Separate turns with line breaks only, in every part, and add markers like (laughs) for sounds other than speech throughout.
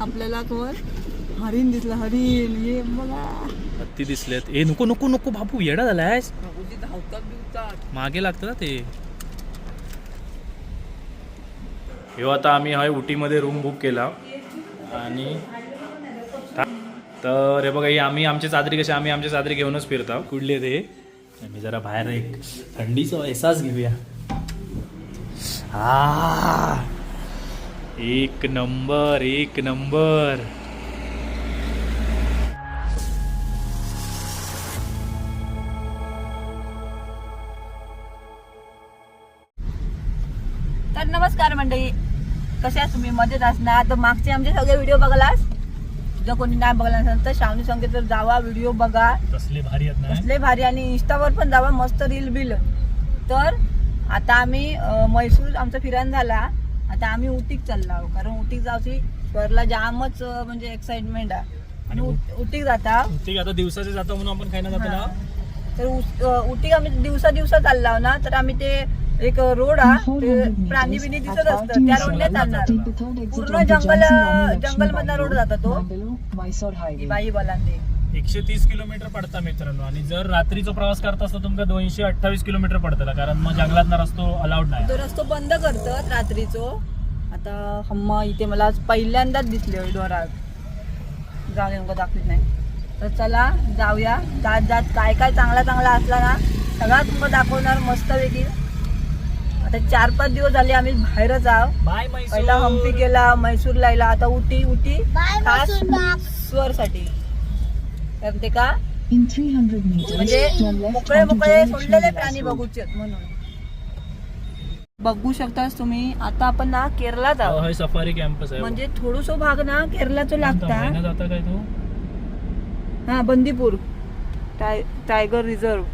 आपल्याला वर हरिण दिसलं हरिण. हे बघा
हत्ती दिसलेत. ए नको नको नको बापू येडा झालायस.
उदी धावतात बिवतात.
मागे लागतं ना ते. ह्यो आता आम्ही हाय उटीमध्ये रूम बुक केला. आणि तर हे बघा हे आम्ही आमची चादरी कशी आम्ही आमची चादरी घेऊनच फिरता. कुठली ते? मी जरा बाहेर एक थंडीचा एहसास घेऊया. हा एक नंबर एक नंबर.
तर नमस्कार मंडळी. कसे आहात तुम्ही? मजेत असणार तर मागचे आमचे सगळे व्हिडिओ बघलास? जर कोणी नाही बघला नसेल तर श्रावणी संगीत तर जावा व्हिडिओ बघा.
कसले भारी
कसले भारी आणि इंस्टावर पण जावा मस्त रील बिल. तर आता आम्ही म्हैसूर आमचा फिरायला झाला. आता आम्ही उटीक चाललो आहोत. कारण उटीक जाऊची स्वरला जामच म्हणजे एक्साइटमेंट आहे. आणि उट- उटीक जाता.
ते आता दिवसाचे जातो म्हणून आपण काय ना जातो ना?
तर उटीक आम्ही दिवसा दिवसा चाललो ना तर आम्ही ते एक रोड हा ते प्राणी बिनी दिसत असतं त्या रोडने चालणार. पूर्ण जंगल जंगल मधला रोड जाता तो. ही बाई बलांदे
एकशे तीस किलोमीटर पडता मित्रांनो. आणि जर रात्रीचा प्रवास करत असतो तुमका दोनशे अठ्ठावीस किलोमीटर पडतला कारण मग जंगलात रस्तो अलाउड नाही.
तो रस्तो बंद करतात रात्रीचो. आता हम्मा इथे मला आज पहिल्यांदाच दिसले डोरात जाऊ नेमकं दाखवत नाही. तर चला जाऊया. जात जात काय काय चांगला चांगला असला ना सगळा तुम्हाला दाखवणार मस्त वेगळी आता चार पाच दिवस झाले आम्ही बाहेरच आहो
बाय
पहिला हम्पी गेला म्हैसूर लायला. आता उटी उटी खास स्वर साठी. ते का?
In 300 meters,
म्हणजे मोकळे मोकळे सोडलेले प्राणी. बघूचे म्हणून. बघू शकतास तुम्ही. आता आपण ना आहोत
हा सफारी कॅम्पस आहे.
म्हणजे थोडस भाग ना केरलाचं लागता.
महिना जाता काय तू?
हा बंदीपूर. टाय टायगर रिझर्व.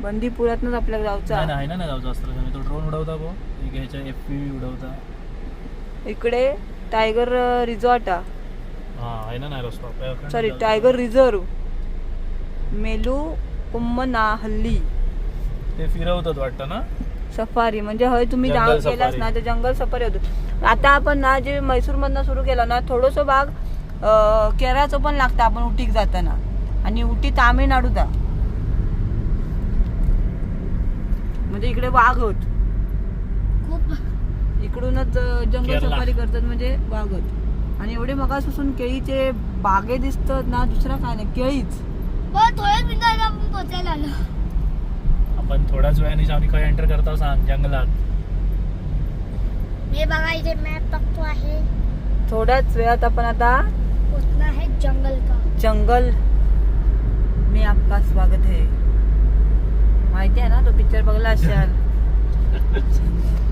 बंदीपुरातनच आपल्याला जाऊचं
नाही
आहे.
आहे ना असतं. तो ड्रोन उडवता बो ह्याच्या एफ पी उडवता.
इकडे टायगर रिझॉर्ट
आहे ना नाही रस्तो आपल्याकडे
सॉरी. टायगर रिझर्व मेलू कुम्मना हल्ली
ते फिरवतात वाटतं ना?
सफारी म्हणजे हय तुम्ही केलास
सफारी.
ना ते जंगल सफारी होतो. आता आपण ना जे म्हैसूर मधनं सुरू केलं ना थोडस भाग अं, केरळाचं पण लागतं आपण उटीक जाताना. आणि उटी तामिळनाडूचा म्हणजे इकडे वाघ होत. इकडूनच अं, जंगल. सफारी करतात म्हणजे वाघ होत. आणि एवढे मगापासून केळीचे बागे दिसतात ना दुसरा काय नाही केळीच.
थोड्याच मिनिटात आपण पोचायला आलो.
आपण थोड्याच वेळाने आम्ही काय एंटर करतो सांग जंगलात.
हे बघा इथे मॅप टाकतो आहे.
थोड्याच वेळात आपण आता
पोचना है जंगल का?
जंगल. में आपका स्वागत है माहिती आहे ना तो पिक्चर बघला असाल. (laughs)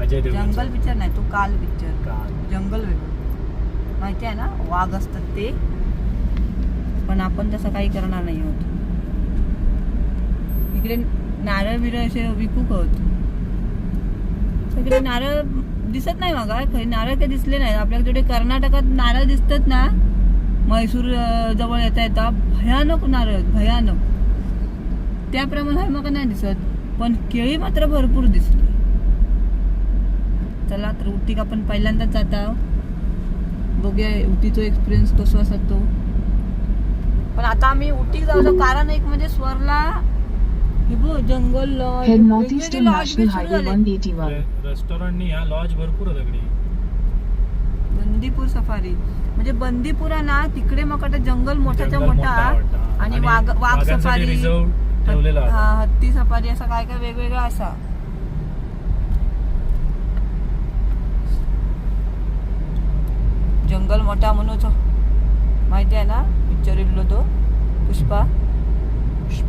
अजय देवगण
जंगल पिक्चर नाही तो काल पिक्चर
काल.
जंगल वेगळं माहिती आहे ना वाघ असतात ते. पण आपण तसं काही करणार नाही आहोत. इकडे नारळ बिरळ असे विकूक आहोत सगळे नारळ दिसत नाही मागा खरी नारळ काही दिसले नाही आपल्याकडे कर्नाटकात नारळ दिसतात ना म्हैसूर अं, जवळ येता येता भयानक नारळ भयानक. त्याप्रमाणे मग नाही दिसत पण केळी मात्र भरपूर दिसली चला तर उटीक आपण पहिल्यांदाच जात आहोत बघूया उटीचा एक्सपिरियन्स कसं असतो तो पण आता आम्ही उटीक जायचं कारण एक म्हणजे स्वरला हे जंगल लॉज
Head
वेगवेगळे
northeastern
lodge
National
बी सुरू
Highway
झाले.
181.
रेस्टॉरंटनी ह्या लॉज भरपूर
बंदीपूर सफारी म्हणजे बंदीपुरा ना तिकडे मग आता जंगल मोठाच्या
जंगल
मोठा. आणि वाघ वाघ सफारी
रिझर्व ठेवलेला
हा
आहे.
हत्ती सफारी असं काय काय वेगवेगळं असा जंगल मोठा म्हणूच माहिती आहे ना पिक्चर इल्लो तो पुष्पा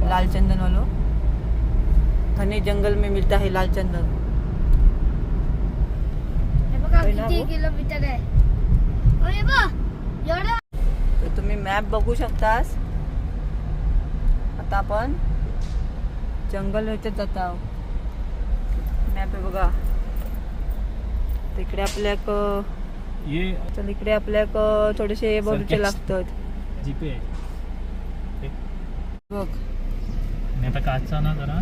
लाल चंदन वालो. घने जंगल में मिलता है लाल चंदन तर तुम्ही मॅप बघू शकतास. आता आपण जंगल ह्याच्यात जात आहोत. मॅप आहे बघा. तिकडे आपल्या एक
ये
चल इकडे आपल्या एक थोडेसे बघूचे
Circus.
लागतात
जीपे
बघ.
आता काचा ना जरा.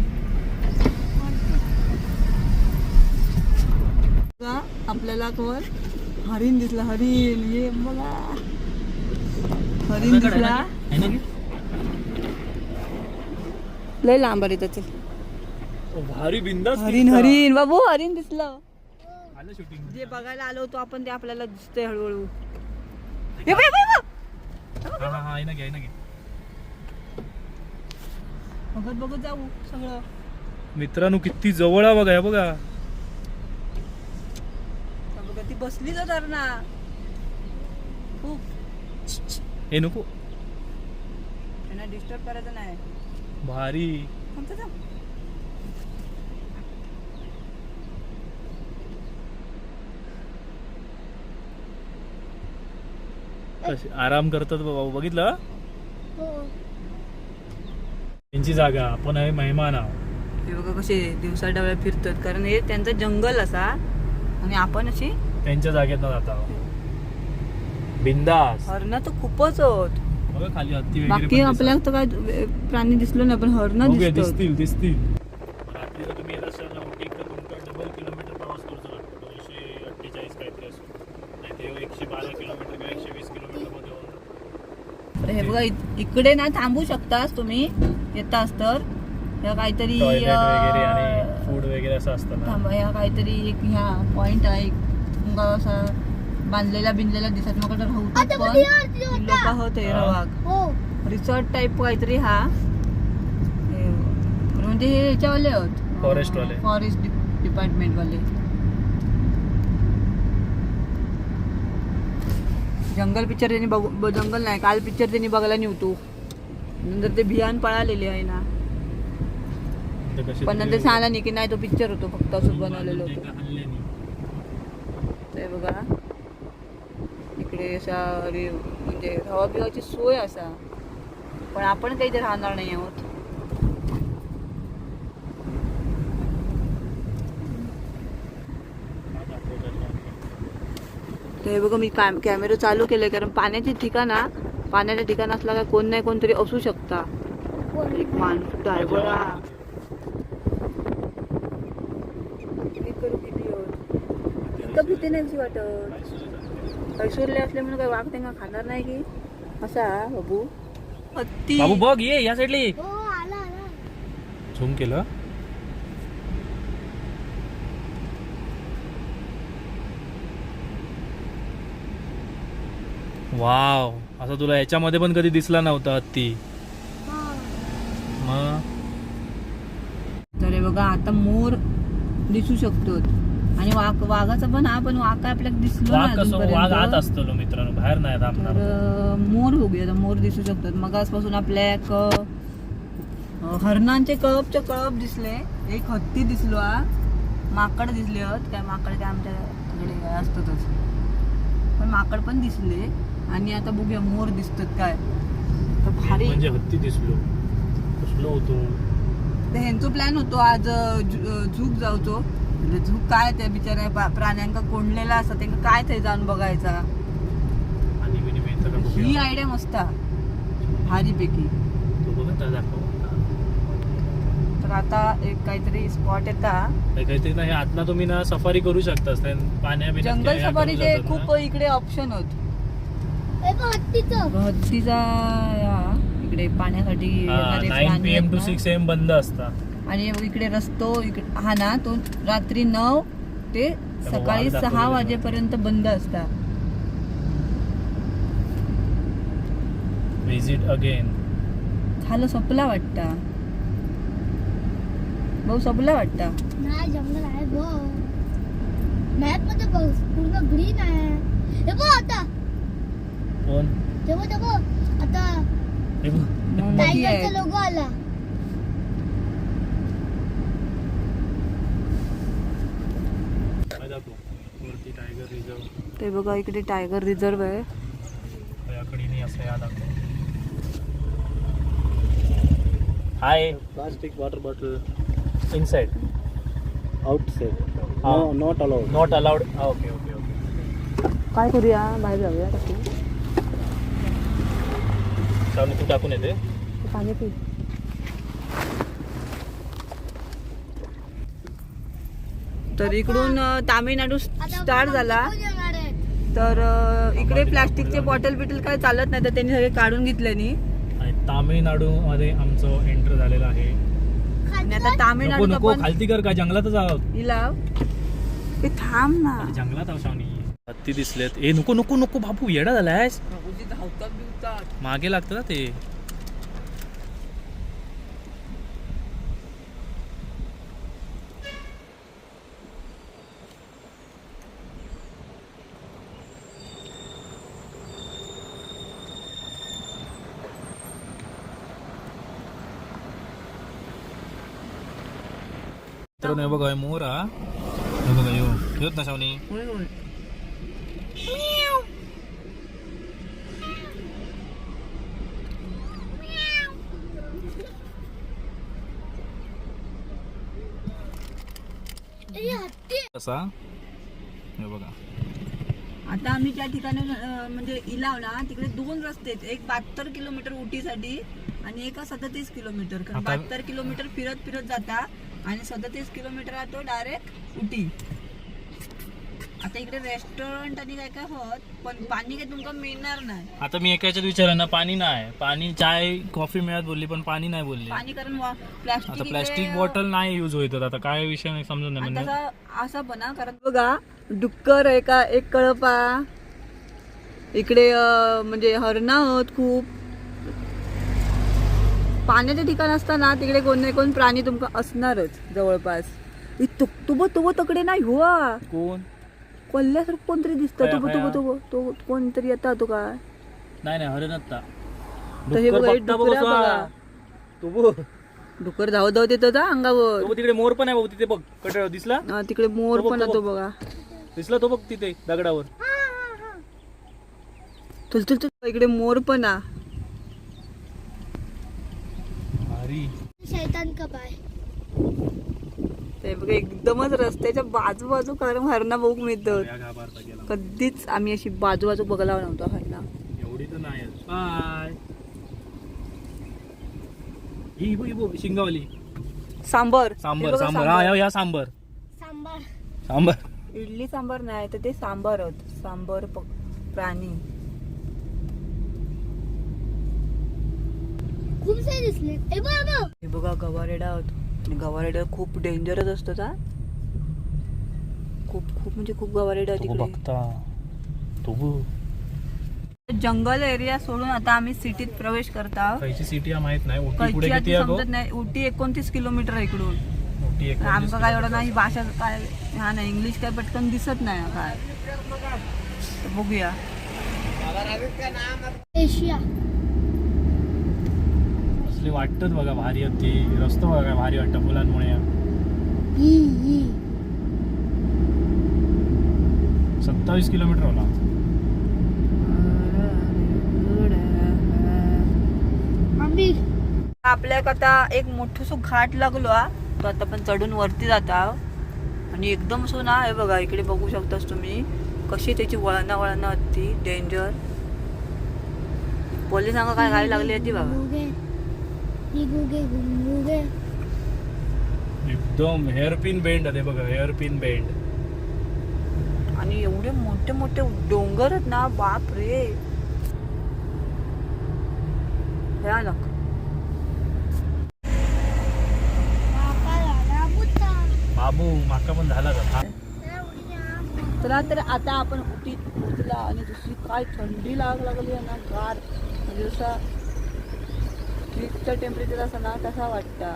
बघा, आपल्याला वर हरिण दिसला हरिण. ये बघा. हरिण दिसला? लय लांब आहे त्याचे.
भारी बिंदास
हरिण हरिण. बाबू हरिण दिसलं.
आलं शूटिंग
जे बघायला आलो होतो आपण ते आपल्याला दिसतंय हळूहळू. हे बघ, हे बघ, हे बघ.
हा हा हा
बघत बघत जाऊ सगळं.
मित्रांनो किती जवळ आहे बघा हे बघा.
बघा ती बसली तर ना खूप.
हे नको.
त्यांना डिस्टर्ब करायचं नाही.
भारी.
थांब,
कशी? आराम करतात बाबा. बघितलं?
हो.
त्यांची जागा आपण आहे मेहमान. आहोत
हे बघा कसे दिवसा डवळ्या फिरतात. कारण हे त्यांचं जंगल असा. आणि आपण अशी
त्यांच्या जागेत न जाता. बिंदास.
हरणं तर खूपच होत.
बघा खाली हत्ती वगैरे
बाकी
पण
आपल्याला तर काय प्राणी दिसलो नाही पण हरणं.
बघूया,
दिसतात.
दिसतील दिसतील रात्री जर तुम्ही येत असाल ना उटी तर तुमका डबल किलोमीटर प्रवास करूचा लागतो दोनशे अठ्ठेचाळीस काहीतरी असो नाही ते एकशे बारा किलोमीटर किंवा एकशे वीस किलोमीटरमध्ये होऊन जातं.
तर हे बघा इकडे ना थांबू शकतास तुम्ही. येतास तर. ह्या काहीतरी
फूड वगैरे असं असतं
थांबा ह्या काहीतरी एक ह्या पॉइंट आहे. एक मुंगा असा बांधलेला बिंदलेला दिसत मग राहू पण. लोक होते. रवाग. रिसॉर्ट टाईप काहीतरी हा. म्हणजे हे ह्याच्यावाले आहोत.
Forest वाले.
फॉरेस्ट डिपार्टमेंट वाले. जंगल पिक्चर त्यांनी बघू जंगल नाही काल पिक्चर त्यांनी बघायला नव्हतो. नंतर ते भियान पळालेले आहे ना. पण नंतर
तरी-
सांगला नाही की नाही तो पिक्चर होतो फक्त असंच बनवलेलं
ते
होतं. ते बघा. इकडे अशा रे म्हणजे रवा बिवाची सोय असा. पण आपण काही ते राहणार नाही आहोत
हा दाखवतात ना.
ते बघा मी कॅम कॅमेरा चालू केले कारण पाण्याची ठिकाणा पाण्याच्या ठिकाण असला का कोण नाही कोणतरी असू शकता. एक माणूस भीती नाही वाटत. ऐश्वर्या असल्यामुळे काय वाघ त्यांना खाणार नाही की? असा बाबू. हत्ती
बाबू बघ ये या साईडला
हो आला आला.
झूम केलं. वाव. असं तुला याच्यामध्ये पण कधी दिसला नव्हता हत्ती?
हा.
मग?
तर हे बघा आता मोर दिसू शकतो. आणि वाघ वाघाचा पण हा पण वाघ आपल्याला दिसलो
वाघ आत. असतो मित्रांनो बाहेर नाही
तर मोर बघूया. मोर दिसू शकतात. मग आजपासून आपल्या हरणांचे कळपचे कळप दिसले. एक हत्ती दिसलो हा. माकड दिसले आहेत काय माकड काय आमच्या तिकडे काय असतातच. पण माकड पण दिसले. आणि आता बघूया मोर दिसतात काय. तर भारी.
म्हणजे हत्ती दिसलो. कसलो होतो?
तर ह्यांचो प्लॅन होतो आज झूक जाऊचो. म्हणजे झूक काय त्या बिचाऱ्या प्राण्यांका कोंडलेला असता त्यांना काय थंय जाऊन बघायचा. ही. आयडिया मस्त.
त्या दाखव.
तर आता एक काहीतरी स्पॉट येता.
काही- काहीतरी आतना तुम्ही ना सफारी करू शकता
जंगल सफारीचे खूप इकडे ऑप्शन होत.
हत्तीचं
इकडे पाण्यासाठी येणारे
नाईन
प्राणी
पी एम
आहेत
टू
ना.
सिक्स एम बंद असता
आणि इकडे रस्तो इकडे हा ना तो रात्री नऊ ते सकाळी सहा. वाजेपर्यंत बंद असता
विजिट अगेन
झालं संपला वाटता. भाऊ संपला वाटता?
नाही जंगल आहे बघ मॅपमध्ये बघ पूर्ण ग्रीन आहे हे बघ आता
कोण
ते बघ ते बघ आता
हे बघ.
मोठी
टायगरचा
टायगर रिझर्व
ते बघा इकडे टायगर रिझर्व आहे.
Hi
Plastic water bottle.
Inside.
No, not allowed.
Not allowed okay okay okay
काय करूया? बाहेर जाऊया
तू टाकून येते.
पाणी पी तर इकडून तामिळनाडू स्टार्ट झाला. तर इकडे प्लास्टिकचे बॉटल बिटल काय चालत नाही तर त्यांनी सगळे काढून घेतले नी.
आणि तामिळनाडू मध्ये आमचं एंटर झालेलं आहे.
आणि आता
नको
तामिळनाडूत
नको खालती कर का? जंगलातच आहोत.
इलाव ते थांब ना.
जंगलात आहोत शावनी. हत्ती दिसलेत. ए नको नको नको बापू येडा झालायस. मागे लागतं ना ते. मित्रांनो हे बघा मोर हा हे बघा यो. येत ना
हत्ती.
कसा? हे बघा.
आता आम्ही त्या ठिकाणी अं, म्हणजे इलाव ना तिकडे दोन रस्ते आहेत. एक बहात्तर किलोमीटर उटीसाठी आणि एक सदतीस किलोमीटर. कारण
आता-
बहात्तर किलोमीटर फिरत फिरत जाता. आणि सदतीस किलोमीटर हा तो डायरेक्ट उटी. आता इकडे रेस्टॉरंट आणि काय काय होत पण पाणी काय तुमका मिळणार नाही.
आता मी एकाच्यात विचारलं ना पाणी नाही. पाणी चाय कॉफी मिळत बोलली पण पाणी नाही बोलली.
पाणी कारण वा-
आता
प्लास्टिक
प्लॅस्टिक
इकडे-
बॉटल नाही युज होत आता काय विषय नाही समजून नाही
आणि
म्हणजे
तसा असा बना कारण बघा डुक्कर आहे का एक कळपा. इकडे अं, म्हणजे हरणा होत खूप. पाण्याचे ठिकाण असताना तिकडे कोण नाही कोण प्राणी तुमका असणारच जवळपास. इ तु- तुब तुब तकडे नाही हो
कोण?
कोल्ह्यासारखं कोणतरी दिसतं. तुब तुब. तुब तो कोणतरी येता तो काय?
नाही नाही हरण आता
तर हे बघा, हे डुकरं बघा.
तू बघ
डुकर धावत धावत येतं का अंगावर.
तो बघ, तिकडे मोर पण आहे बघ तिथे बघ. कटळ दिसला?
हा, तिकडे मोर
तो बघ,
पण
तो
येतो
बघ.
बघा.
दिसला तो बघ तिथे दगडावर.
चल चल चल. इकडे मोर पण आ
भारी
शैतान का पाय
ते बघा एकदमच रस्त्याच्या बाजू बाजू कारण हरणा बघू मिळतं. कधीच आम्ही अशी बाजू बाजू बघायला नव्हतो हरणा.
एवढी तर नाही बाय. ही बघ ही बघ शिंगावली.
सांबर.
सांबर
हे बघा
सांबर. हा या- या सांबर.
सांबार.
सांबर.
इडली सांबर नाही तर ते सांबर होत. सांबर प- प्राणी.
दिसले ए
हे बघा गवारेडा होत. आणि गवारेडा खूप डेंजरच असतो का खूप खूप म्हणजे खूप गवारेडा
बघता.
जंगल एरिया सोडून आता आम्ही सिटीत प्रवेश करता
सिटी माहीत नाही. उटी
एकोणतीस किलोमीटर आहे इकडून. आमका काय एवढं नाही भाषा काय हा नाही इंग्लिश काय पटकन दिसत नाही काय बघूया.
एशिया
असली वाटतच बघा भारी आहेत ती. रस्तो बघा भारी वाटतं मुलांमुळे
ही ही
सत्तावीस किलोमीटर होला.
आम्ही.
आपल्या आता एक मोठस घाट लागलो हा. तो आता पण चढून वरती जाता आणि एकदम सो ना हे बघा इकडे बघू शकतास तुम्ही. कशी त्याची वळणा वळणा होती. डेंजर पोलिसांना काय गाडी लागली होती बघा.
गुगे गुगे.
एकदम हेअरपिन बेंड आहे बघा हेअरपिन बेंड
आणि एवढे मोठे मोठे डोंगर आहेत ना बाप रे भयानक.
बाबू माका पण झाला का?
चला तर आता आपण उटीत पोचला आणि दुसरी काय थंडी लाग लागली आहे ना गार. म्हणजे जसा फ्रीजचं टेम्परेचर असं ना तसा वाटता.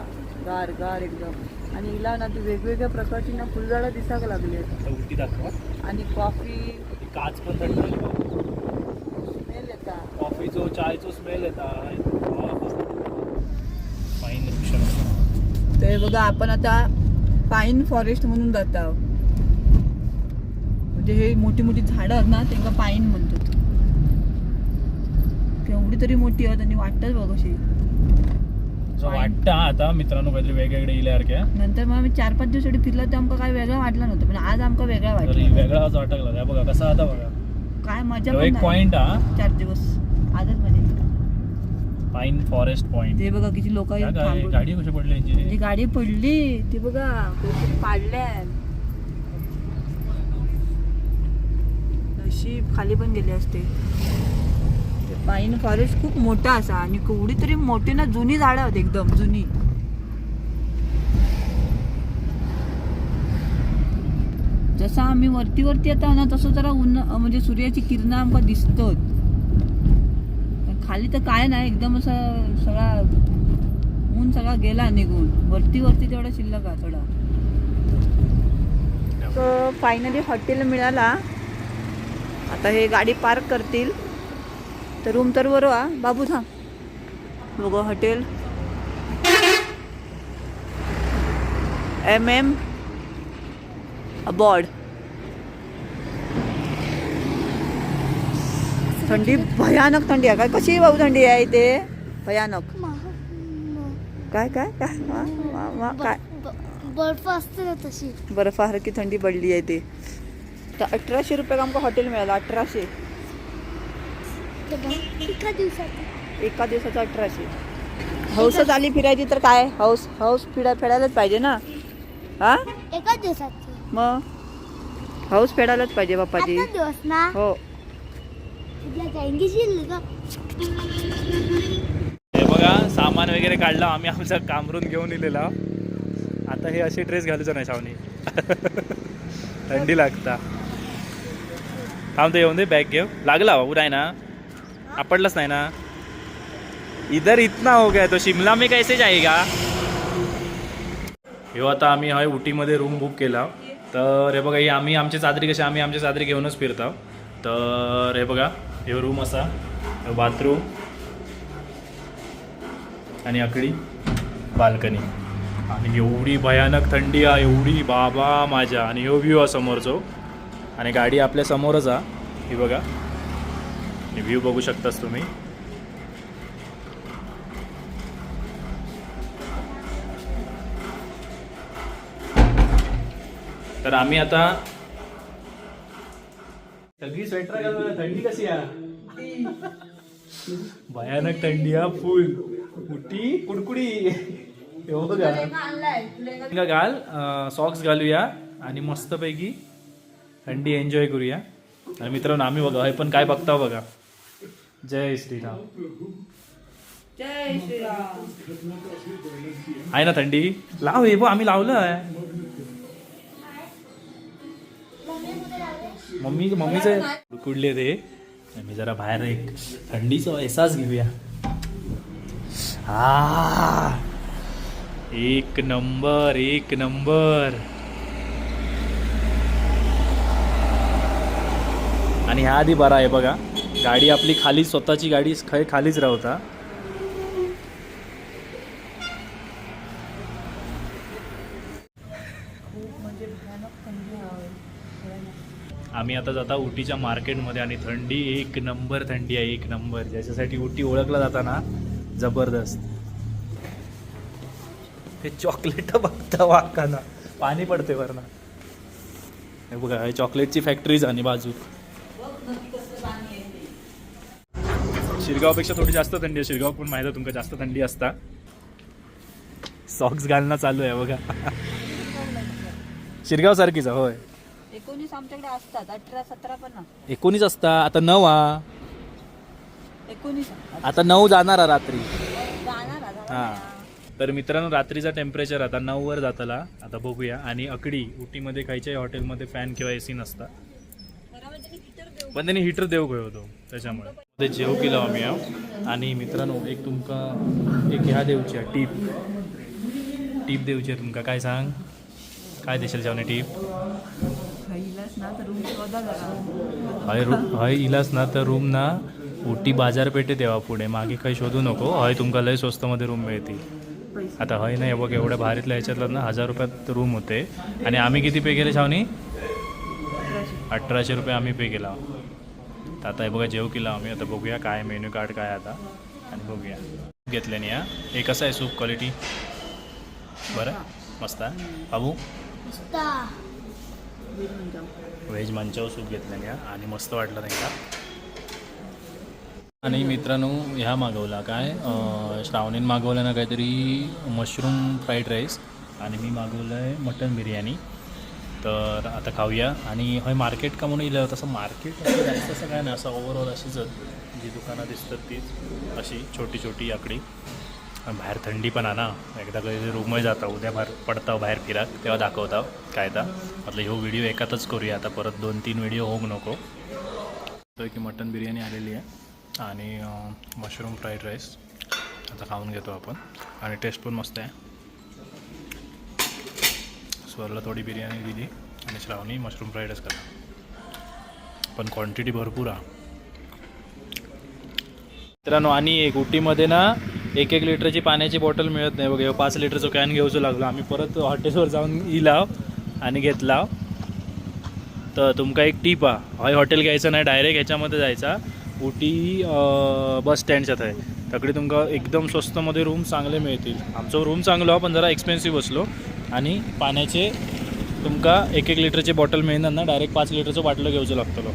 गार गार एकदम. आणि हिला ना ती वेगवेगळ्या प्रकारची ना फुलझाडं दिसायला लागली आहेत. आणि कॉफी
ती काच पण थंड
स्मेल येता.
कॉफीचो चायचो स्मेल येता. फाईन
तर बघा आपण आता पाईन फॉरेस्ट म्हणून जात आहोत. म्हणजे हे मोठी मोठी झाडं आहेत ना त्यांना पाईन म्हणतात केवढी तरी मोठी आहेत आणि वाटतात बघ अशी.
जो वाटतं. आता मित्रांनो काहीतरी वेगवेगळे इल्यासारख्या
नंतर मग आम्ही चार पाच दिवसासाठी फिरलो तर आमका काय वेगळं वाटलं नव्हतं पण आज आमका वेगळा वाटलं.
वेगळाच वाटक लागला बघा कसा आता बघा.
काय मजा
एक. पॉइंट हा.
चार दिवस. आजच मजा
पाईन फॉरेस्ट पॉइंट
ते बघा किती लोक
गाडी कशी पडली यांची?
गाडी पडली. ती बघा पाडल्या. अशी खाली पण गेली असते. पाईन फॉरेस्ट खूप मोठा असा. आणि केवढी तरी मोठी ना जुनी झाडं आहेत एकदम जुनी. जसं आम्ही वरती वरती येता ना तसं जरा ऊन म्हणजे सूर्याची किरणं आमका दिसतात. खाली तर काय नाही एकदम असं सगळा ऊन सगळा गेला निघून. वरती वरती तेवढा शिल्लक आहे थोडा. फायनली हॉटेल मिळाला. आता हे गाडी पार्क करतील. तर रूम तर बरोबर हा बाबू थांब. बघू हॉटेल एम एम अबॉर्ड थंडी भयानक थंडी आहे. काय कशी भाऊ थंडी आहे इथे? भयानक. काय काय काय?
बर्फ असते ना तशी.
बर्फासारखी थंडी पडली आहे ते तर अठराशे रुपये आमका हॉटेल मिळालं? अठराशे.
एका
दिवसाचं अठराशे. हौसच आली फिरायची तर काय? हौस हौस फिरा फेडायलाच पाहिजे ना? हा?
एका दिवसात.
मग? हौस फेडायलाच पाहिजे बाप्पाची
आता दिवस ना?
हो.
हे बघा सामान वगैरे काढलं आम्ही आमचं कामरून घेऊन इलेला. आता हे असे ड्रेस घालूचं नाही शावनी थंडी लागता. थांबतो येऊन दे बॅग घेऊ लागला बाबू नाही ना? आपडलंच नाही ना. इधर इतना हो गया तो शिमला मी कैसे जाएगा? हे आता आम्ही हय उटीमध्ये रूम बुक केला. तर हे बघा ही आम्ही आमची चादरी कशी आम्ही आमची चादरी घेऊनच फिरतो. तर हे बघा हे रूम असा. बाथरूम आणि आकडी बाल्कनी आणि एवढी भयानक थंडी आहे एवढी बाबा माझ्या आणि ह्यो व्ह्यू आहे समोरचो. आणि गाडी आपल्या समोरच आ ही बघा. व्ह्यू बघू शकतास तुम्ही. तर आम्ही आता सगळी स्वेटर घालून थंडी कशी आहे? भयानक थंडी हा फुल. उटी कुडकुडी. लेहंगा घाल सॉक्स घालूया आणि मस्तपैकी थंडी एन्जॉय करूया. आणि मित्रांनो आम्ही बघा हे पण काय बघता बघा. जय श्रीराम.
जय श्रीराम.
आहे ना थंडी? लाव हे आम्ही लावलं आहे. मम्मी मम्मीचं कुडले ते मी जरा बाहेर एक थंडीचा एहसास घेऊया. हा एक नंबर एक नंबर. आणि ह्या आधी बरा आहे बघा. गाडी आपली खाली स्वतःची गाडी खै खालीच राहता आम्ही आता जाता उटीच्या मार्केटमध्ये आणि थंडी एक नंबर थंडी आहे एक नंबर. ज्याच्यासाठी उटी ओळखला जाता ना जबरदस्त. हे चॉकलेट बघता वाकाना. पाणी पडते वरना. हे बघा चॉकलेटची फॅक्टरीज आणि बाजू. शिरगावपेक्षा थोडी जास्त थंडी आहे. शिरगाव पण माहिती आहे तुमका जास्त थंडी असता. सॉक्स घालणं चालू आहे बघा. शिरगाव सारखीच आहे, होय.
एकोणीस आमच्याकडे असतात अठरा सतरा पण
एकोणीस असता आता नऊ हा
एकोणीस.
आता नऊ जाणार रात्री.
जाणार.
हा. तर मित्रांनो रात्रीचा टेम्परेचर आता नऊ वर जाताला. आता बघूया. आणि अकडी उटीमध्ये खायच्याही हॉटेलमध्ये फॅन किंवा एसी नसता. पण त्यांनी हिटर देऊ गयो होतो त्याच्यामुळे. ते जेव केलं आम्ही आणि मित्रांनो एक तुमका एक ह्या देऊची आहे टीप. टीप देऊची आहे तुमका. काय सांग? काय देशील जेवणे टीप?
हय रूम
हय इलाज इलास ना तर रूम ना. उटी बाजारपेठेत देवा पुढे. मागे काही शोधू नको. हय तुमका लय स्वस्तमध्ये रूम
मिळते
आता हय नाही बघ एवढ्या भारीतल्या ह्याच्यातलं ना हजार रुपयात रूम होते. आणि आम्ही किती पे केले शावनी?
अठराशे
अठराशे रुपये आम्ही पे केला. तर आता हे बघा जेव केला आम्ही. आता बघूया काय मेन्यू कार्ड काय आता. आणि बघूया. घेतल्याने या हे कसं आहे सूप क्वालिटी बरं. मस्त आहे. बाबू? व्हेज मंचाव सूप घेतल्याने या आणि मस्त वाटलं नाही का? आणि मित्रांनो ह्या मागवला काय? श्रावणीन मागवलं ना काहीतरी मशरूम फ्राईड राईस आणि मी मागवलं आहे मटन बिर्याणी. तर आता खाऊया. आणि हय मार्केट का म्हणून इलं तसं मार्केट असं जायचं असं काय नाही. असं ओव्हरऑल अशीच जी दुकानं दिसतात तीच अशी छोटी छोटी आकडी. बाहेर थंडी पण आणा एकदा कधी रूमही जाता उद्या बाहेर पडता बाहेर फिराक तेव्हा दाखवता काय ता म्हटलं ह्यो व्हिडिओ एकातच करूया. आता परत दोन तीन व्हिडिओ होऊ नको. तो की मटन बिर्याणी आलेली आहे. आणि मशरूम फ्राईड राईस आता खाऊन घेतो आपण. आणि टेस्ट पण मस्त आहे. स्वरला थोडी बिर्याणी दिली आणि श्रावणी मशरूम फ्राईडच करा पण क्वांटिटी भरपूर आहे. मित्रांनो आणि एक उटीमध्ये ना एक एक लिटरची पाण्याची बॉटल मिळत नाही. बघा पाच लिटरचं कॅन घेऊच लागलो. आम्ही परत हॉटेलवर जाऊन इलाव आणि घेतला. तर तुमका एक टीप आहे. हॉटेल घ्यायचं नाही डायरेक्ट ह्याच्यामध्ये जायचा. उटी बस स्टँडच्या आहे. तकडे तुमका एकदम स्वस्तमध्ये रूम चांगले मिळतील. आमचं रूम चांगलो पण जरा एक्सपेन्सिव्ह असलो. आणि पाण्याचे तुमका एक एक लिटरची बॉटल मिळणार ना डायरेक्ट पाच लिटरचं बाटलं घेऊचं लागतलो